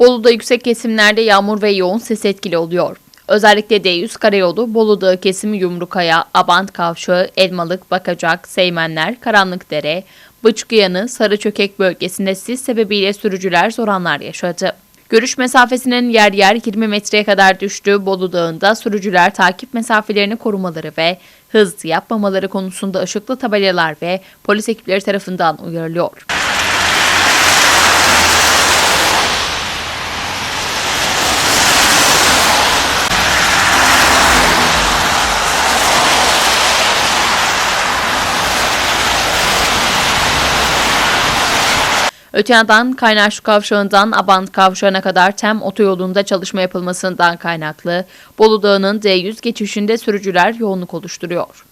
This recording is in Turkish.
Bolu'da yüksek kesimlerde yağmur ve yoğun ses etkili oluyor. Özellikle D100 karayolu Bolu Dağı kesimi Yumrukaya, Abant Kavşağı, Elmalık, Bakacak, Seymenler, Karanlıkdere, Bıçkıyanı, Sarıçökek bölgesinde sis sebebiyle sürücüler zor anlar yaşadı. Görüş mesafesinin yer yer 20 metreye kadar düştüğü Bolu Dağı'nda sürücüler takip mesafelerini korumaları ve hız yapmamaları konusunda ışıklı tabelalar ve polis ekipleri tarafından uyarılıyor. Öte yandan Kaynaşlı Kavşağı'ndan Abant Kavşağı'na kadar TEM otoyolunda çalışma yapılmasından kaynaklı Bolu Dağı'nın D100 geçişinde sürücüler yoğunluk oluşturuyor.